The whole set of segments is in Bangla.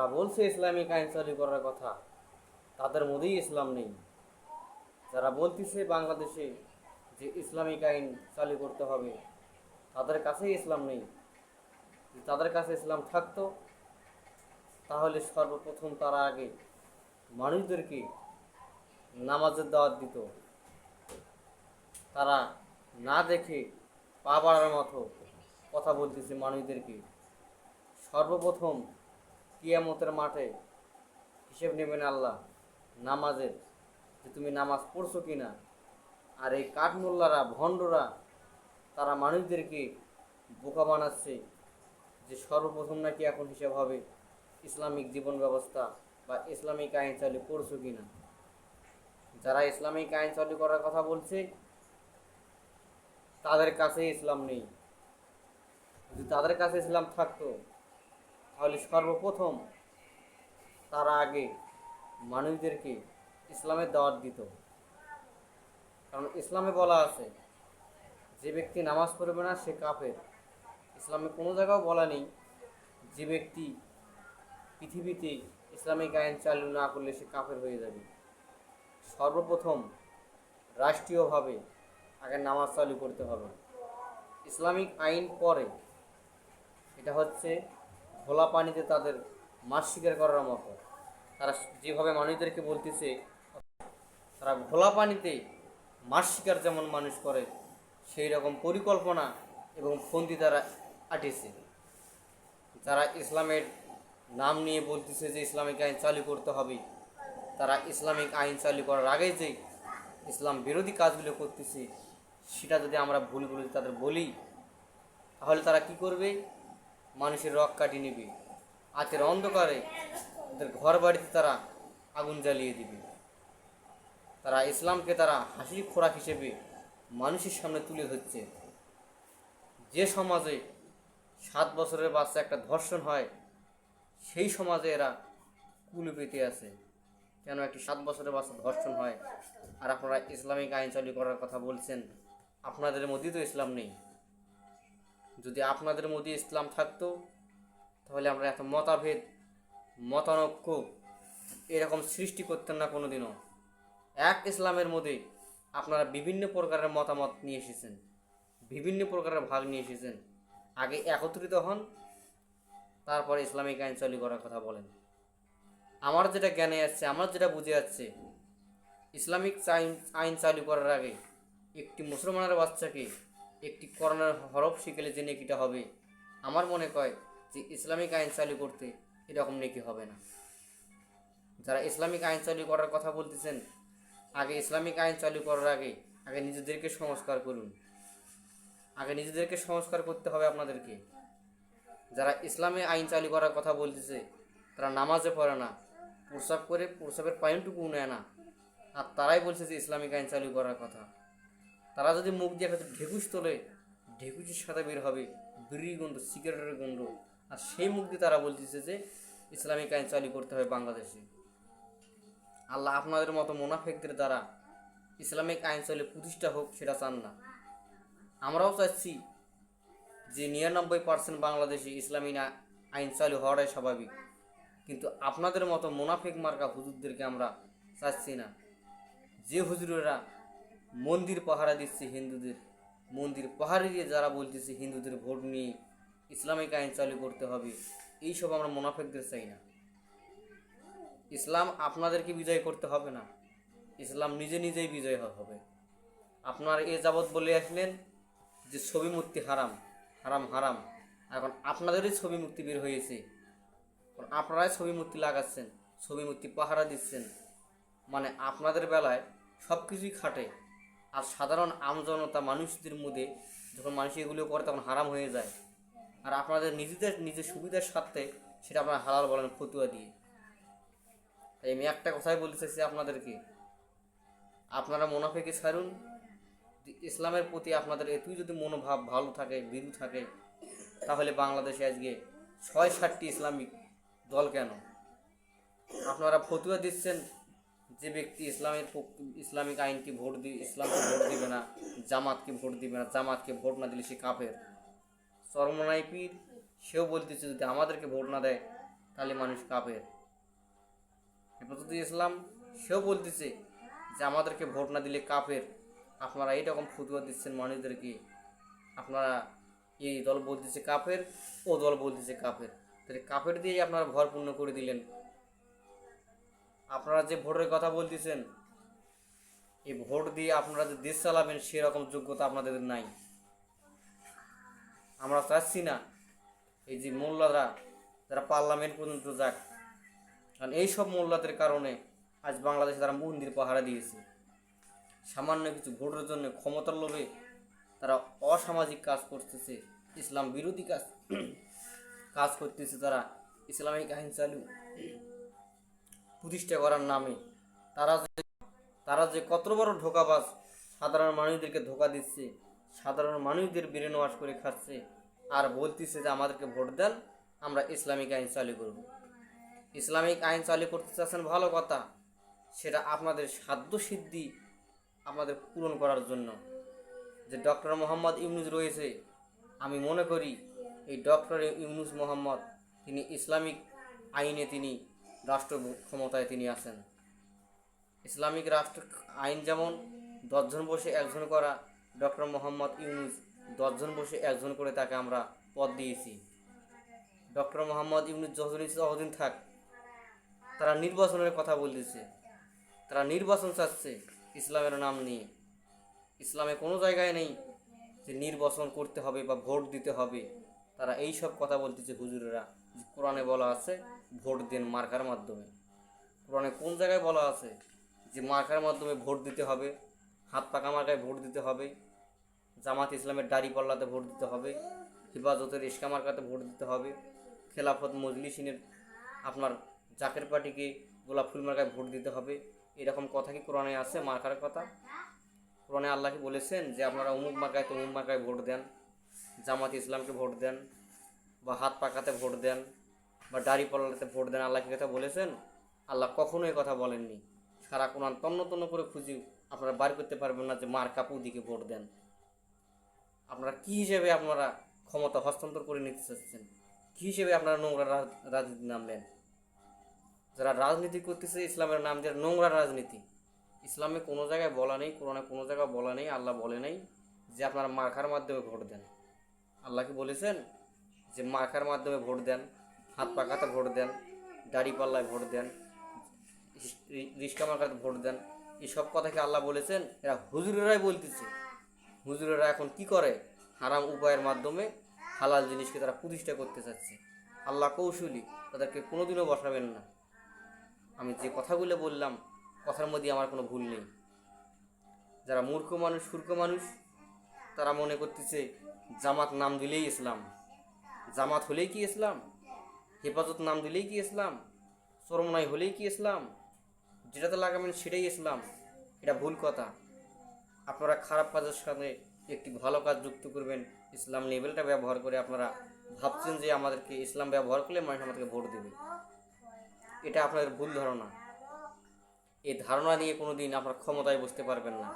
যারা বলছে ইসলামিক আইন চালু করার কথা। তাদের মধ্যেই ইসলাম নেই। যারা বলতেছে বাংলাদেশে যে ইসলামিক আইন চালু করতে হবে, তাদের কাছেই ইসলাম নেই। তাদের কাছে ইসলাম থাকতো, তাহলে সর্বপ্রথম তারা আগে মানুষদেরকে নামাজের দাওয়াত দিত। তারা না দেখে পা বাড়ার মতো কথা বলতেছে মানুষদেরকে। সর্বপ্রথম কিয়ামতের মাঠে হিসেব নেবেন আল্লাহ নামাজের যে তুমি নামাজ পড়ছো কি না আর এই কাঠমোল্লারা, ভণ্ডরা, তারা মানুষদেরকে বোকা বানাচ্ছে যে সর্বপ্রথম নাকি এখন হিসাব হবে ইসলামিক জীবন ব্যবস্থা বা ইসলামিক আইন চালু করছ কি না যারা ইসলামিক আইন চালু করার কথা বলছে, তাদের কাছে ইসলাম নেই। যদি তাদের কাছে ইসলাম থাকতো তাহলে সর্বপ্রথম তারা আগে মানুষদেরকে ইসলামের দাওয়াত দিত। কারণ ইসলামে বলা আছে, যে ব্যক্তি নামাজ পড়বে না, সে কাফের। ইসলামে কোনো জায়গাও বলা নেই, যে ব্যক্তি পৃথিবীতে ইসলামিক আইন চালু না করলে সে কাফের হয়ে যাবে। সর্বপ্রথম রাষ্ট্রীয়ভাবে আগে নামাজ চালু করতে হবে। ইসলামিক আইন পরে, এটা হচ্ছে ঘোলা পানিতে তাদের মাছ শিকার করার মতো। তারা যেভাবে মানুষদেরকে বলতেছে, তারা ঘোলা পানিতে মাছ শিকার যেমন মানুষ করে সেই রকম পরিকল্পনা এবং ফন্দি তারা আটেছে। যারা ইসলামের নাম নিয়ে বলতেছে যে ইসলামিক আইন চালু করতে হবে, তারা ইসলামিক আইন চালু করার আগে যে ইসলাম বিরোধী কাজগুলো করতেছে, সেটা যদি আমরা ভুলগুলো যদি তাদের বলি, তাহলে তারা কি করবে? মানুষের রক কাটিয়ে নেবে। আতের অন্ধকারে তাদের ঘর বাড়িতে তারা আগুন জ্বালিয়ে দিবে। তারা ইসলামকে তারা হাসির খোরাক হিসেবে মানুষের সামনে তুলে ধরছে। যে সমাজে সাত বছরের বাচ্চা একটা ধর্ষণ হয়, সেই সমাজে এরা কুলে পেতে আছে। কেন একটি সাত বছরের বাচ্চা ধর্ষণ হয়? আর আপনারা ইসলামিক আইন চালু করার কথা বলছেন, আপনাদের মধ্যেই তো ইসলাম নেই। যদি আপনাদের মধ্যে ইসলাম থাকতো, তাহলে আমরা এত মতাভেদ, মতানৈক্য এরকম সৃষ্টি করতেন না কোনো দিনও এক ইসলামের মধ্যে আপনারা বিভিন্ন প্রকারের মতামত নিয়ে এসেছেন, বিভিন্ন প্রকারের ভাগ নিয়ে এসেছেন। আগে একত্রিত হন, তারপরে ইসলামিক আইন চালু করার কথা বলেন। আমার যেটা জ্ঞানে আসছে আমার যেটা বুঝে যাচ্ছে ইসলামিক আইন আইন চালু করার আগে একটি মুসলমানের বাচ্চাকে একটি করোনার হরফ শিখেলে যে নেকিটা হবে, আমার মনে কয় যে ইসলামিক আইন চালু করতে এরকম নেকি হবে না। যারা ইসলামিক আইন চালু করার কথা বলতেছেন, আগে ইসলামিক আইন চালু করার আগে আগে নিজেদেরকে সংস্কার করুন। আগে নিজেদেরকে সংস্কার করতে হবে আপনাদেরকে। যারা ইসলামে আইন চালু করার কথা বলতেছে, তারা নামাজে পড়ে না, প্রসাব করে প্রসাবের পয়েন্টটুকু নেয় না। আর তারাই বলছে যে ইসলামিক আইন চালু করার কথা। তারা যদি মুখ দিয়ে একটা ঢেকুশ তোলে, ঢেকুচির সাথে বের হবে বিড়ি গন্ধ, সিগারেটের গন্ধ। আর সেই মুখ দিয়ে তারা বলতেছে যে ইসলামিক আইন চালু করতে হবে বাংলাদেশে। আল্লাহ আপনাদের মতো মোনাফেকদের দ্বারা ইসলামিক আইন চলে প্রতিষ্ঠা হোক, সেটা চান না। আমরাও চাচ্ছি যে নিরানব্বই পার্সেন্ট বাংলাদেশে ইসলামী আইন চালু হওয়াটাই স্বাভাবিক। কিন্তু আপনাদের মতো মোনাফেক মার্কা হুজুরদেরকে আমরা চাচ্ছি না। যে হুজুরেরা মন্দির পাহারা দিচ্ছে হিন্দুদের। মন্দির পাহারা দিয়ে যারা বলতেছে হিন্দুদের ভোট নিয়ে ইসলামিক আইন চালু করতে হবে, এইসব আমরা মোনাফেকদের চাই না। ইসলাম আপনাদেরকে বিজয় করতে হবে না। ইসলাম নিজে নিজেই বিজয় হবে। আপনার এ যাবৎ বলে আসলেন যে ছবি মূর্তি হারাম হারাম হারাম। এখন আপনাদেরই ছবি মূর্তি বের হয়েছে। আপনারাই ছবি মূর্তি লাগাচ্ছেন, ছবি মূর্তি পাহারা দিচ্ছেন। মানে আপনাদের বেলায় সব কিছুই খাটে। আর সাধারণ আমজনতা মানুষদের মধ্যে যখন মানুষ এগুলো করে তখন হারাম হয়ে যায়। আর আপনাদের নিজেদের, নিজের সুবিধার স্বার্থে সেটা আপনারা হালাল বলেন, ফতুয়া দিয়ে। তাই আমি একটা কথাই বলতে চাইছি আপনাদেরকে। আপনারা মোনাফেকে ছাড়ুন। ইসলামের প্রতি আপনাদের এতই যদি মনোভাব ভালো থাকে বিরু থাকে, তাহলে বাংলাদেশে আজকে ছয় ষাটটি ইসলামিক দল কেন? আপনারা ফতুয়া দিচ্ছেন যে ব্যক্তি ইসলামের ইসলামিক আইনকে ভোট দি, ইসলামকে ভোট দিবে না, জামাতকে ভোট দিবে না, জামাতকে ভোট না দিলে সে চরমনাই পীর, সেও বলতেছে যদি আমাদেরকে ভোট না দেয়, তাহলে মানুষ কাপের হেফাজতে ইসলাম, সেও বলতেছে যে আমাদেরকে ভোট না দিলে কাপের আপনারা এইরকম ফুটবল দিচ্ছেন মানুষদেরকে। আপনারা এই দল বলতেছে কাপের ও দল বলতেছে কাপের তাহলে কাপের দিয়েই আপনারা ভরপূর্ণ করে দিলেন। আপনারা যে ভোটের কথা বলতেছেন, এই ভোট দিয়ে আপনারা যে দেশ চালাবেন সেরকম যোগ্যতা আপনাদের নাই। আমরা চাচ্ছি না এই যে মোল্লারা, যারা পার্লামেন্ট পর্যন্ত যাক। কারণ এইসব মোল্লাদের কারণে আজ বাংলাদেশে তারা মন্দির পাহারা দিয়েছে। সামান্য কিছু ভোটের জন্য ক্ষমতার লোভে তারা অসামাজিক কাজ করতেছে, ইসলাম বিরোধী কাজ কাজ করতেছে তারা। ইসলামিক আইন চালু। প্রতিষ্ঠা করার নামে। তারা যে তারা যে কত বড় ধোকাবাজ, সাধারণ মানুষদেরকে ধোকা দিচ্ছে, সাধারণ মানুষদের ব্রেন ওয়াশ করে খাচ্ছে, আর বলতেছে যে আমাদেরকে ভোট দেন, আমরা ইসলামিক আইন চালু করব। ইসলামিক আইন চালু করতে চাচ্ছেন ভালো কথা, সেটা আপনাদের সাধ্য সিদ্ধি আপনাদের পূরণ করার জন্য। যে ডক্টর মোহাম্মদ ইউনুস রয়েছে, আমি মনে করি এই ডক্টর ইউনুস মোহাম্মদ, তিনি ইসলামিক আইনে তিনি রাষ্ট্র ক্ষমতায় তিনি আছেন। ইসলামিক রাষ্ট্র আইন যেমন, দশজন বসে একজন করা, ডক্টর মোহাম্মদ ইউনুস দশজন বসে একজন করে তাকে আমরা পদ দিয়েছি। ডক্টর মোহাম্মদ ইউনুস যতদিন ততদিন থাক, তারা নির্বাচনের কথা বলতেছে। তারা নির্বাচন চাচ্ছে ইসলামের নাম নিয়ে। ইসলামে কোনো জায়গায় নেই যে নির্বাচন করতে হবে বা ভোট দিতে হবে। তারা এই সব কথা বলতেছে হুজুরেরা কোরআনে বলা আছে, ভোট দেন মার্কার মাধ্যমে। কোরআনে কোন জায়গায় বলা আছে যে মার্কার মাধ্যমে ভোট দিতে হবে? হাত পাকা মার্কায় ভোট দিতে হবে। জামাত ইসলামের দাড়ি পাল্লাতে ভোট দিতে হবে। হিফাজতের ইস্কা মার্কাতে ভোট দিতে হবে। খেলাফত মজলিসিনের আপনার জাকের পার্টিকে গোলাপ ফুল মার্কায় ভোট দিতে হবে। এরকম কথা কি কোরআনে আছে, মার্কার কথা? কোরআনে আল্লাহকে বলেছেন যে আপনারা অমুক মার্কায় তো অমুক মার্কায় ভোট দেন? জামাত ইসলামকে ভোট দেন বা হাত পাকাতে ভোট দেন বা দাড়ি পাল্লাতে ভোট দেন, আল্লাহ কি কথা বলেছেন? আল্লাহ কখনো এই কথা বলেননি। সারা কোরআন তন্ন তন্ন করে খুঁজি আপনারা বার করতে পারবেন না যে মার্কা দিকে ভোট দেন। আপনারা কী হিসেবে আপনারা ক্ষমতা হস্তান্তর করে নিতে চাচ্ছেন? কী হিসেবে আপনারা নোংরা রাজ- রাজনীতি নামলেন? যারা রাজনীতি করতেছে, ইসলামের নাম দিয়ে নোংরা রাজনীতি, ইসলামে কোনো জায়গায় বলা নেই, কোরআনে কোনো জায়গায় বলা নেই, আল্লাহ বলে নেই যে আপনারা মার্কার মাধ্যমে ভোট দেন। আল্লাহ কি বলেছেন যে মাখার মাধ্যমে ভোট দেন, হাত পাকাতে ভোট দেন, দাড়ি পাল্লায় ভোট দেন, রিস্কা মার্কাতে ভোট দেন এইসব কথা কি আল্লাহ বলেছেন, এরা হুজুরেরাই বলতেছে। হুজুরেরা এখন কি করে? হারাম উপায়ের মাধ্যমে হালাল জিনিসকে তারা প্রতিষ্ঠা করতে চাচ্ছে। আল্লাহ কৌশলী, তাদেরকে কোনোদিনও বসাবেন না। আমি যে কথাগুলো বললাম, কথার মধ্যে আমার কোনো ভুল নেই। যারা মূর্খ মানুষ, সূর্খ মানুষ, তারা মনে করতেছে জামাত নাম দিলেই ইসলাম। জামাত হলেই কি ইসলাম? হেফাজত নাম দিলেই কি ইসলাম? চরমনাই হলেই কি ইসলাম? যেটাতে লাগাবেন সেটাই ইসলাম। এটা ভুল কথা। আপনারা খারাপ কাজের সাথে একটি ভালো কাজ যুক্ত করবেন, ইসলাম লেভেলটা ব্যবহার করে আপনারা ভাবছেন যে আমাদেরকে ইসলাম ব্যবহার করলে মানুষ আমাদেরকে ভোট দেবে। এটা আপনাদের ভুল ধারণা। এই ধারণা নিয়ে কোনো দিন আপনার ক্ষমতায় বসতে পারবেন না।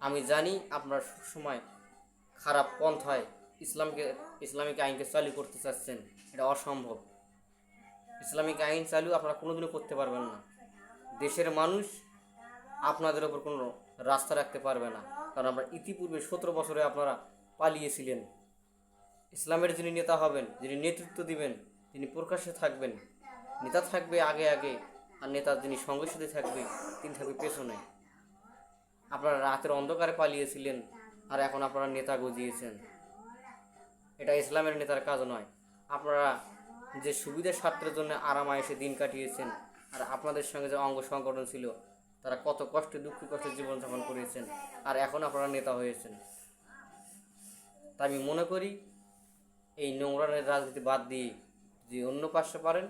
আমি জানি আপনারা সবসময় খারাপ পন্থায় ইসলামকে, ইসলামিক আইনকে চালু করতে চাচ্ছেন, এটা অসম্ভব। ইসলামিক আইন চালু আপনারা কোনোদিনও করতে পারবেন না। দেশের মানুষ আপনাদের ওপর কোনো রাস্তা রাখতে পারবে না, কারণ আমরা ইতিপূর্বে সতেরো বছরে আপনারা পালিয়েছিলেন। ইসলামের যিনি নেতা হবেন, যিনি নেতৃত্ব দিবেন, তিনি প্রকাশ্যে থাকবেন। নেতা থাকবে আগে আগে, আর নেতার যিনি সঙ্গে সাথে থাকবে, তিনি থাকবে পেছনে। আপনারা রাতের অন্ধকারে পালিয়েছিলেন আর এখন আপনারা নেতা গজিয়েছেন। এটা ইসলামের নেতার কাজ নয়। আপনারা যে সুবিধার স্বার্থের জন্য আরাম আয়েসে দিন কাটিয়েছেন আর আপনাদের সঙ্গে যে অঙ্গ সংগঠন ছিল, তারা কত কষ্টে, দুঃখ কষ্টে জীবনযাপন করেছেন আর এখন আপনারা নেতা হয়েছেন। তাই আমি মনে করি, এই নোংরানের রাজনীতি বাদ দিয়ে যে অন্য পাশে পারেন,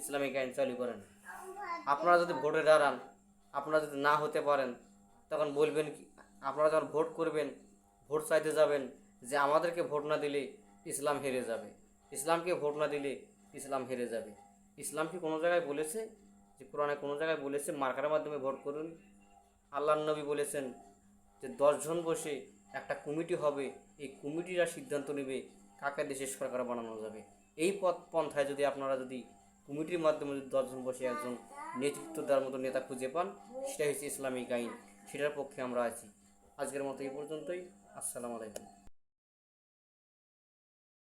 ইসলামিক আইন চালু করেন। আপনারা যদি ভোটে দাঁড়ান, আপনারা যদি না হতে পারেন, তখন বলবেন কি, আপনারা যখন ভোট করবেন ভোট চাইতে যাবেন যে আমাদেরকে ভোট না দিলে ইসলাম হেরে যাবে। ইসলামকে ভোট না দিলে ইসলাম হেরে যাবে। ইসলাম কি কোনো জায়গায় বলেছে? যে কোরআনে কোনো জায়গায় বলেছে মার্কারের মাধ্যমে ভোট করুন। আল্লাহ নবী বলেছেন যে দশজন বসে একটা কমিটি হবে, এই কমিটিরা সিদ্ধান্ত নেবে কাকে দেশের সরকার বানানো যাবে। এই পথ, পন্থায় যদি আপনারা যদি কমিটির মাধ্যমে যদি দশজন বসে একজন নেতৃত্ব দেওয়ার মতো নেতা খুঁজে পান সেটা হচ্ছে ইসলামিক আইন। সেটার পক্ষে আমরা আছি। আজকের মতো এই পর্যন্তই। আসসালামু আলাইকুম।